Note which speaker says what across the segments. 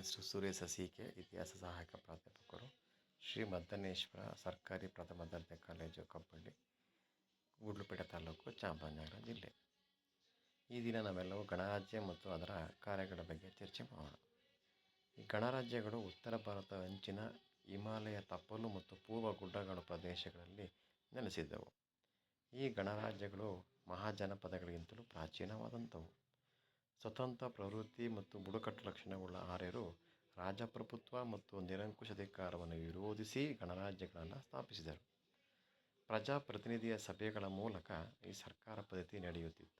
Speaker 1: ಹೆಸರು ಸೂರ್ಯ ಸಸಿಕೆ ಇತಿಹಾಸ ಸಹಾಯಕ ಪ್ರಾಧ್ಯಾಪಕರು ಶ್ರೀ ಮದ್ದನೇಶ್ವರ ಸರ್ಕಾರಿ ಪ್ರಥಮ ದರ್ಜೆ ಕಾಲೇಜು ಕಬ್ಬಳ್ಳಿ, ಗುಡ್ಲುಪೇಟೆ ತಾಲೂಕು, ಚಾಮರಾಜನಗರ ಜಿಲ್ಲೆ. ಈ ದಿನ ನಾವೆಲ್ಲವೂ ಗಣರಾಜ್ಯ ಮತ್ತು ಅದರ ಕಾರ್ಯಗಳ ಬಗ್ಗೆ ಚರ್ಚೆ ಮಾಡೋಣ. ಈ ಗಣರಾಜ್ಯಗಳು ಉತ್ತರ ಭಾರತ ಅಂಚಿನ ಹಿಮಾಲಯ ತಪ್ಪಲು ಮತ್ತು ಪೂರ್ವ ಗುಡ್ಡಗಾಡು ಪ್ರದೇಶಗಳಲ್ಲಿ ನೆಲೆಸಿದ್ದವು. ಈ ಗಣರಾಜ್ಯಗಳು ಮಹಾಜನಪದಗಳಿಗಿಂತಲೂ ಪ್ರಾಚೀನವಾದಂಥವು. ಸ್ವತಂತ್ರ ಪ್ರವೃತ್ತಿ ಮತ್ತು ಬುಡಕಟ್ಟು ಲಕ್ಷಣವುಳ್ಳ ಆರ್ಯರು ರಾಜಪ್ರಭುತ್ವ ಮತ್ತು ನಿರಂಕುಶಾಧಿಕಾರವನ್ನು ವಿರೋಧಿಸಿ ಗಣರಾಜ್ಯಗಳನ್ನು ಸ್ಥಾಪಿಸಿದರು. ಪ್ರಜಾಪ್ರತಿನಿಧಿಯ ಸಭೆಗಳ ಮೂಲಕ ಈ ಸರ್ಕಾರ ಪದ್ಧತಿ ನಡೆಯುತ್ತಿತ್ತು.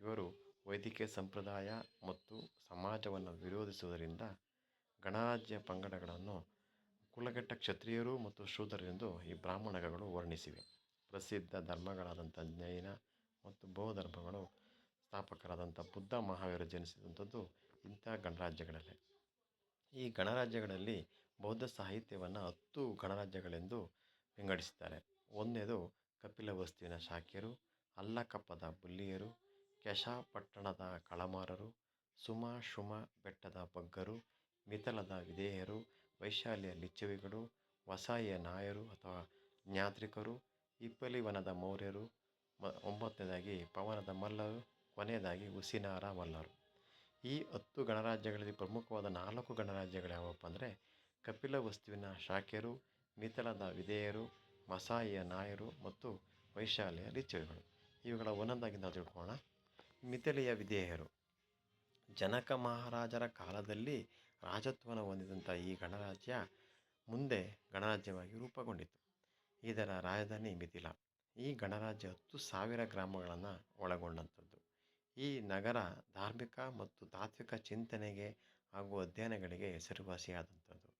Speaker 1: ಇವರು ವೈದಿಕ ಸಂಪ್ರದಾಯ ಮತ್ತು ಸಮಾಜವನ್ನು ವಿರೋಧಿಸುವುದರಿಂದ ಗಣರಾಜ್ಯ ಪಂಗಡಗಳನ್ನು ಕುಲಗಟ್ಟ ಕ್ಷತ್ರಿಯರು ಮತ್ತು ಶೂದ್ರರೆಂದು ಈ ಬ್ರಾಹ್ಮಣಗಳು ವರ್ಣಿಸಿವೆ. ಪ್ರಸಿದ್ಧ ಧರ್ಮಗಳಾದಂಥ ಜೈನ ಮತ್ತು ಬೌದ್ಧ ಧರ್ಮಗಳು ಸ್ಥಾಪಕರಾದಂಥ ಬುದ್ಧ ಮಹಾವೀರ ಜನಿಸಿದಂಥದ್ದು ಇಂಥ ಗಣರಾಜ್ಯಗಳಲ್ಲೇ. ಈ ಗಣರಾಜ್ಯಗಳಲ್ಲಿ ಬೌದ್ಧ ಸಾಹಿತ್ಯವನ್ನು ಹತ್ತು ಗಣರಾಜ್ಯಗಳೆಂದು ವಿಂಗಡಿಸಿದ್ದಾರೆ. ಒಂದನೇದು ಕಪಿಲವಸ್ತುವಿನ ಶಾಕ್ಯರು ಅಲ್ಲಕಪ್ಪದ ಬುಲ್ಲಿಯರು, ಕೆಶಪಟ್ಟಣದ ಕಳಮಾರರು, ಸುಮ ಶುಮ ಬೆಟ್ಟದ ಬಗ್ಗರು ಮಿತಲದ ವಿಧೇಯರು, ವೈಶಾಲಿಯ ಲಿಚ್ಚವಿಗಳು ವಸಾಯಿಯ ನಾಯರು ಅಥವಾ ಜ್ಞಾತ್ರಿಕರು ಇಪ್ಪಲಿವನದ ಮೌರ್ಯರು ಒಂಬತ್ತನೇದಾಗಿ ಪವನದ ಮಲ್ಲರು ಕೊನೆಯದಾಗಿ ಉಸಿನಾರ ಮಲ್ಲರು. ಈ ಹತ್ತು ಗಣರಾಜ್ಯಗಳಲ್ಲಿ ಪ್ರಮುಖವಾದ ನಾಲ್ಕು ಗಣರಾಜ್ಯಗಳು ಯಾವಪ್ಪ ಅಂದರೆ ಕಪಿಲವಸ್ತುವಿನ ಶಾಕ್ಯರು ಮಿಥಿಲದ ವಿಧೇಯರು, ಮಸಾಯಿಯ ನಾಯರು ಮತ್ತು ವೈಶಾಲಿಯ ರಿಚುಗಳು ಇವುಗಳ ಒಂದೊಂದಾಗಿ ನಾವು ತಿಳ್ಕೊಳ್ಳೋಣ. ಮಿಥಿಲೆಯ ವಿಧೇಯರು. ಜನಕ ಮಹಾರಾಜರ ಕಾಲದಲ್ಲಿ ರಾಜತ್ವವನ್ನು ಹೊಂದಿದಂಥ ಈ ಗಣರಾಜ್ಯ ಮುಂದೆ ಗಣರಾಜ್ಯವಾಗಿ ರೂಪುಗೊಂಡಿತು ಇದರ ರಾಜಧಾನಿ ಮಿಥಿಲ. ಈ ಗಣರಾಜ್ಯ ಹತ್ತು ಸಾವಿರ ಗ್ರಾಮಗಳನ್ನು ಒಳಗೊಂಡಂಥದ್ದು. ಈ ನಗರ ಧಾರ್ಮಿಕ ಮತ್ತು ತಾತ್ವಿಕ ಚಿಂತನೆಗೆ ಹಾಗೂ ಅಧ್ಯಯನಗಳಿಗೆ ಹೆಸರುವಾಸಿಯಾದಂಥದ್ದು.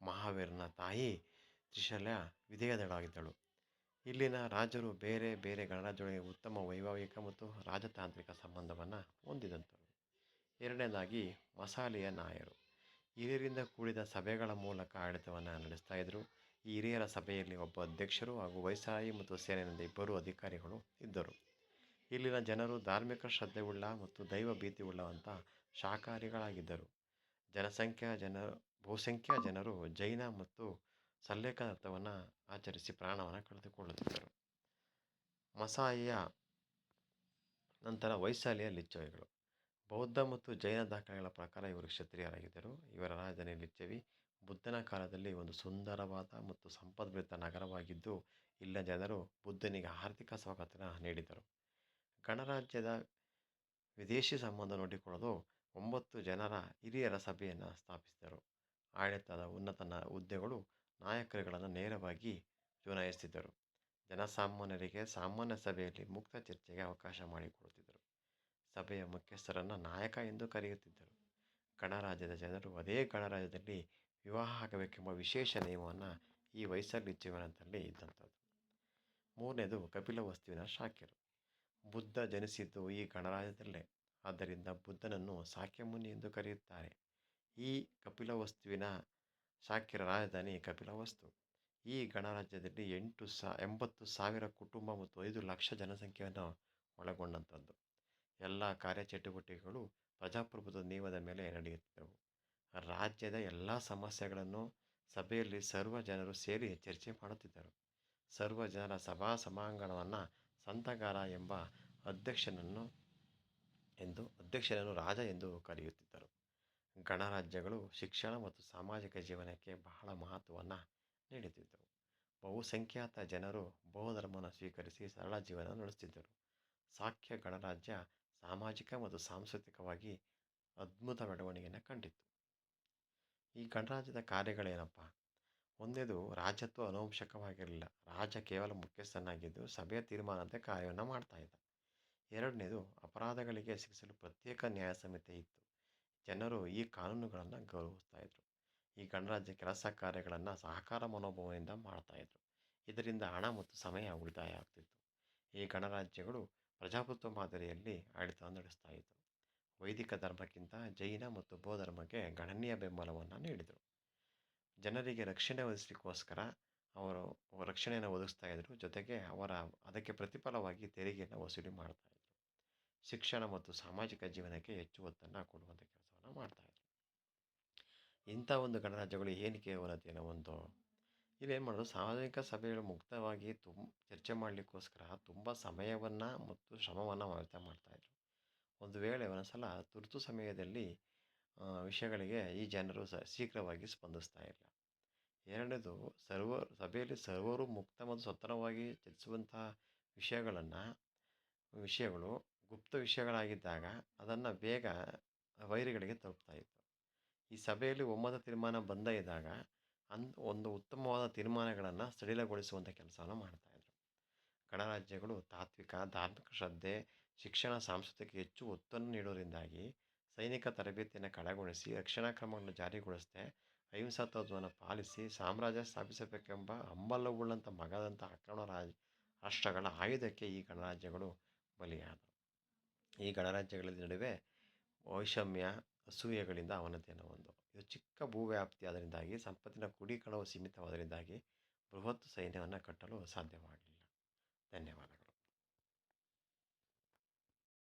Speaker 1: ಮಹಾವೀರನ ತಾಯಿ ತ್ರಿಶಲ್ಯ ವಿಧೇಯದಳಾಗಿದ್ದಳು. ಇಲ್ಲಿನ ರಾಜರು ಬೇರೆ ಬೇರೆ ಗಣರಾಜ್ಯಗಳಿಗೆ ಉತ್ತಮ ವೈವಾಹಿಕ ಮತ್ತು ರಾಜತಾಂತ್ರಿಕ ಸಂಬಂಧವನ್ನು ಹೊಂದಿದಂಥರು. ಎರಡನೇದಾಗಿ ಮಸಾಲೆಯ ನಾಯರು. ಹಿರಿಯರಿಂದ ಕೂಡಿದ ಸಭೆಗಳ ಮೂಲಕ ಆಡಳಿತವನ್ನು ನಡೆಸ್ತಾ ಇದ್ದರು ಈ ಹಿರಿಯರ ಸಭೆಯಲ್ಲಿ ಒಬ್ಬ ಅಧ್ಯಕ್ಷರು ಹಾಗೂ ವೈಸಾಯಿ ಮತ್ತು ಸೇನೆಯಿಂದ ಇಬ್ಬರು ಅಧಿಕಾರಿಗಳು ಇದ್ದರು. ಇಲ್ಲಿನ ಜನರು ಧಾರ್ಮಿಕ ಶ್ರದ್ಧೆವುಳ್ಳ ಮತ್ತು ದೈವ ಭೀತಿಯುಳ್ಳವಂಥ ಶಾಕಾಹಾರಿಗಳಾಗಿದ್ದರು ಜನಸಂಖ್ಯಾ ಜನರು ಬಹುಸಂಖ್ಯಾ ಜನರು ಜೈನ ಮತ್ತು ಸಲ್ಲೇಖನರ್ಥವನ್ನು ಆಚರಿಸಿ ಪ್ರಾಣವನ್ನು ಕಳೆದುಕೊಳ್ಳುತ್ತಿದ್ದರು. ಮಸಾಯಿಯ ನಂತರ ವೈಶಾಲಿಯ ಲಿಚ್ಚವಿಗಳು. ಬೌದ್ಧ ಮತ್ತು ಜೈನ ದಾಖಲೆಗಳ ಪ್ರಕಾರ ಇವರು ಕ್ಷತ್ರಿಯರಾಗಿದ್ದರು. ಇವರ ರಾಜಧಾನಿ ಲಿಚ್ಚವಿ ಬುದ್ಧನ ಕಾಲದಲ್ಲಿ ಒಂದು ಸುಂದರವಾದ ಮತ್ತು ಸಂಪದ್ಭರಿತ ನಗರವಾಗಿದ್ದು, ಇಲ್ಲಿನ ಜನರು ಬುದ್ಧನಿಗೆ ಆರ್ಥಿಕ ಸ್ವಾಗತನ ನೀಡಿದರು. ಗಣರಾಜ್ಯದ ವಿದೇಶಿ ಸಂಬಂಧ ನೋಡಿಕೊಳ್ಳಲು ಒಂಬತ್ತು ಜನರ ಹಿರಿಯರ ಸಭೆಯನ್ನು ಸ್ಥಾಪಿಸಿದರು. ಆಡಳಿತದ ಉನ್ನತ ಹುದ್ದೆಗಳು ನಾಯಕರುಗಳನ್ನು ನೇರವಾಗಿ ಚುನಾಯಿಸುತ್ತಿದ್ದರು ಜನಸಾಮಾನ್ಯರಿಗೆ ಸಾಮಾನ್ಯ ಸಭೆಯಲ್ಲಿ ಮುಕ್ತ ಚರ್ಚೆಗೆ ಅವಕಾಶ ಮಾಡಿಕೊಡುತ್ತಿದ್ದರು. ಸಭೆಯ ಮುಖ್ಯಸ್ಥರನ್ನು ನಾಯಕ ಎಂದು ಕರೆಯುತ್ತಿದ್ದರು. ಗಣರಾಜ್ಯದ ಜನರು ಅದೇ ಗಣರಾಜ್ಯದಲ್ಲಿ ವಿವಾಹ ಆಗಬೇಕೆಂಬ ವಿಶೇಷ ನಿಯಮವನ್ನು ಈ ವೈಸರ್ಗಿ ಜೀವನದಲ್ಲಿ ಇದ್ದಂಥದ್ದು. ಮೂರನೇದು ಕಪಿಲವಸ್ತುವಿನ ಶಾಕ್ಯರು ಬುದ್ಧ ಜನಿಸಿದ್ದು ಈ ಗಣರಾಜ್ಯದಲ್ಲೇ. ಆದ್ದರಿಂದ ಬುದ್ಧನನ್ನು ಸಾಕ್ಯಮುನಿ ಎಂದು ಕರೆಯುತ್ತಾರೆ. ಈ ಕಪಿಲವಸ್ತುವಿನ ಶಾಕ್ಯರ ರಾಜಧಾನಿ ಕಪಿಲವಸ್ತು. ಈ ಗಣರಾಜ್ಯದಲ್ಲಿ ಎಂಟು ಸಾ, ಎಂಬತ್ತು ಸಾವಿರ ಕುಟುಂಬ ಮತ್ತು ಐದು ಲಕ್ಷ ಜನಸಂಖ್ಯೆಯನ್ನು ಒಳಗೊಂಡಂಥದ್ದು. ಎಲ್ಲ ಕಾರ್ಯಚಟುವಟಿಕೆಗಳು ಪ್ರಜಾಪ್ರಭುತ್ವ ನಿಯಮದ ಮೇಲೆ ನಡೆಯುತ್ತವೆ ರಾಜ್ಯದ ಎಲ್ಲ ಸಮಸ್ಯೆಗಳನ್ನು ಸಭೆಯಲ್ಲಿ ಸರ್ವ ಜನರು ಸೇರಿ ಚರ್ಚೆ ಮಾಡುತ್ತಿದ್ದರು. ಸರ್ವ ಜನರ ಸಭಾ ಸಭಾಂಗಣವನ್ನು ಸಂತಗಾರ ಎಂಬ ಅಧ್ಯಕ್ಷನನ್ನು ಎಂದು, ಅಧ್ಯಕ್ಷನನ್ನು ರಾಜ ಎಂದು ಕರೆಯುತ್ತಿದ್ದರು. ಗಣರಾಜ್ಯಗಳು ಶಿಕ್ಷಣ ಮತ್ತು ಸಾಮಾಜಿಕ ಜೀವನಕ್ಕೆ ಬಹಳ ಮಹತ್ವವನ್ನು ನೀಡುತ್ತಿದ್ದವು ಬಹುಸಂಖ್ಯಾತ ಜನರು ಬಹುಧರ್ಮವನ್ನು ಸ್ವೀಕರಿಸಿ ಸರಳ ಜೀವನ ನಡೆಸುತ್ತಿದ್ದರು. ಸಾಖ್ಯ ಗಣರಾಜ್ಯ ಸಾಮಾಜಿಕ ಮತ್ತು ಸಾಂಸ್ಕೃತಿಕವಾಗಿ ಅದ್ಭುತ ಬೆಳವಣಿಗೆಯನ್ನು ಕಂಡಿತ್ತು. ಈ ಗಣರಾಜ್ಯದ ಕಾರ್ಯಗಳೇನಪ್ಪ? ಒಂದೇದು ರಾಜತ್ವ ಅನುವಂಶಕವಾಗಿರಲಿಲ್ಲ ರಾಜ ಕೇವಲ ಮುಖ್ಯಸ್ಥನಾಗಿದ್ದು ಸಭೆಯ ತೀರ್ಮಾನದಂತೆ ಕಾರ್ಯವನ್ನು ಮಾಡ್ತಾ ಇದ್ದ. ಎರಡನೇದು ಅಪರಾಧಗಳಿಗೆ ಶಿಕ್ಷಿಸಲು ಪ್ರತ್ಯೇಕ ನ್ಯಾಯ ಸಮಿತಿ ಇತ್ತು. ಜನರು ಈ ಕಾನೂನುಗಳನ್ನು ಗೌರವಿಸ್ತಾ ಇದ್ದರು ಈ ಗಣರಾಜ್ಯ ಕೆಲಸ ಕಾರ್ಯಗಳನ್ನು ಸಹಕಾರ ಮನೋಭಾವದಿಂದ ಮಾಡ್ತಾಯಿದ್ರು ಇದರಿಂದ ಹಣ ಮತ್ತು ಸಮಯ ಉಳಿತಾಯ ಆಗ್ತಿತ್ತು. ಈ ಗಣರಾಜ್ಯಗಳು ಪ್ರಜಾಪ್ರಭುತ್ವ ಮಾದರಿಯಲ್ಲಿ ಆಡಳಿತವನ್ನು ನಡೆಸ್ತಾ ಇದ್ದರು ವೈದಿಕ ಧರ್ಮಕ್ಕಿಂತ ಜೈನ ಮತ್ತು ಬೌದ್ಧ ಧರ್ಮಕ್ಕೆ ಗಣನೀಯ ಬೆಂಬಲವನ್ನು ನೀಡಿದರು. ಜನರಿಗೆ ರಕ್ಷಣೆ ಒದಗಿಸಲಿಕ್ಕೋಸ್ಕರ ಅವರು ರಕ್ಷಣೆಯನ್ನು ಒದಗಿಸ್ತಾ ಇದ್ದರು ಜೊತೆಗೆ ಅವರ ಅದಕ್ಕೆ ಪ್ರತಿಫಲವಾಗಿ ತೆರಿಗೆಯನ್ನು ವಸೂಲಿ ಮಾಡ್ತಾಯಿದ್ರು ಶಿಕ್ಷಣ ಮತ್ತು ಸಾಮಾಜಿಕ ಜೀವನಕ್ಕೆ ಹೆಚ್ಚು ಒತ್ತನ್ನು ಕೊಡುವಂಥ ಕೆಲಸವನ್ನು ಮಾಡ್ತಾಯಿದ್ರು ಇಂಥ ಒಂದು ಗಣರಾಜ್ಯಗಳು ಏನಕ್ಕೆ ಅವನತಿಯನ್ನು ಒಂದು? ಇಲ್ಲೇನು ಮಾಡೋದು? ಸಾರ್ವಜನಿಕ ಸಭೆಗಳು ಮುಕ್ತವಾಗಿ ತುಂಬ ಚರ್ಚೆ ಮಾಡಲಿಕ್ಕೋಸ್ಕರ ತುಂಬ ಸಮಯವನ್ನು ಮತ್ತು ಶ್ರಮವನ್ನು ವ್ಯರ್ಥ ಮಾಡ್ತಾಯಿದ್ರು ಒಂದು ವೇಳೆ ಒಂದೊಂದು ಸಲ ತುರ್ತು ಸಮಯದಲ್ಲಿ ವಿಷಯಗಳಿಗೆ ಈ ಜನರು ಸ, ಶೀಘ್ರವಾಗಿ ಸ್ಪಂದಿಸ್ತಾ ಇಲ್ಲ. ಎರಡನೇದು, ಸರ್ವ, ಸಭೆಯಲ್ಲಿ ಸರ್ವರು ಮುಕ್ತ ಮತ್ತು ಸ್ವತಂತ್ರವಾಗಿ ಚರ್ಚಿಸುವಂತಹ ವಿಷಯಗಳನ್ನು, ವಿಷಯಗಳು ಗುಪ್ತ ವಿಷಯಗಳಾಗಿದ್ದಾಗ ಅದನ್ನು ಬೇಗ ವೈರಿಗಳಿಗೆ ತಲುಪ್ತಾ ಇತ್ತು. ಈ ಸಭೆಯಲ್ಲಿ ಒಮ್ಮತ ತೀರ್ಮಾನ ಬಂದ ಇದ್ದಾಗ ಅನ್ ಒಂದು ಉತ್ತಮವಾದ ತೀರ್ಮಾನಗಳನ್ನು ಸಡಿಲಗೊಳಿಸುವಂಥ ಕೆಲಸವನ್ನು ಮಾಡ್ತಾಯಿದ್ರು ಗಣರಾಜ್ಯಗಳು ತಾತ್ವಿಕ, ಧಾರ್ಮಿಕ ಶ್ರದ್ಧೆ, ಶಿಕ್ಷಣ, ಸಾಂಸ್ಕೃತಿಕ ಹೆಚ್ಚು ಒತ್ತನ್ನು ನೀಡೋದ್ರಿಂದಾಗಿ ಸೈನಿಕ ತರಬೇತಿಯನ್ನು ಕಡೆಗೊಳಿಸಿ ರಕ್ಷಣಾ ಕ್ರಮಗಳನ್ನು ಜಾರಿಗೊಳಿಸದೆ ಅಹಿಂಸಾ ತತ್ವವನ್ನು ಪಾಲಿಸಿ ಸಾಮ್ರಾಜ್ಯ ಸ್ಥಾಪಿಸಬೇಕೆಂಬ ಹಂಬಲವುಳ್ಳಂಥ ಮಗದಂಥ ಆಕ್ರಮಣ ರಾಜ, ರಾಷ್ಟ್ರಗಳ ಆಯುಧಕ್ಕೆ ಈ ಗಣರಾಜ್ಯಗಳು ಬಲಿಯಾದವು ಈ ಗಣರಾಜ್ಯಗಳ ನಡುವೆ ವೈಷಮ್ಯ, ಅಸೂಯೆಗಳಿಂದ ಅವನತಿಯನ್ನು ಒಂದು. ಇದು ಚಿಕ್ಕ ಭೂವ್ಯಾಪ್ತಿ ಅದರಿಂದಾಗಿ ಸಂಪತ್ತಿನ ಕುಡೀಕರಣವು ಸೀಮಿತವಾದರಿಂದಾಗಿ ಬೃಹತ್ ಸೈನ್ಯವನ್ನು ಕಟ್ಟಲು ಸಾಧ್ಯವಾಗಲಿಲ್ಲ.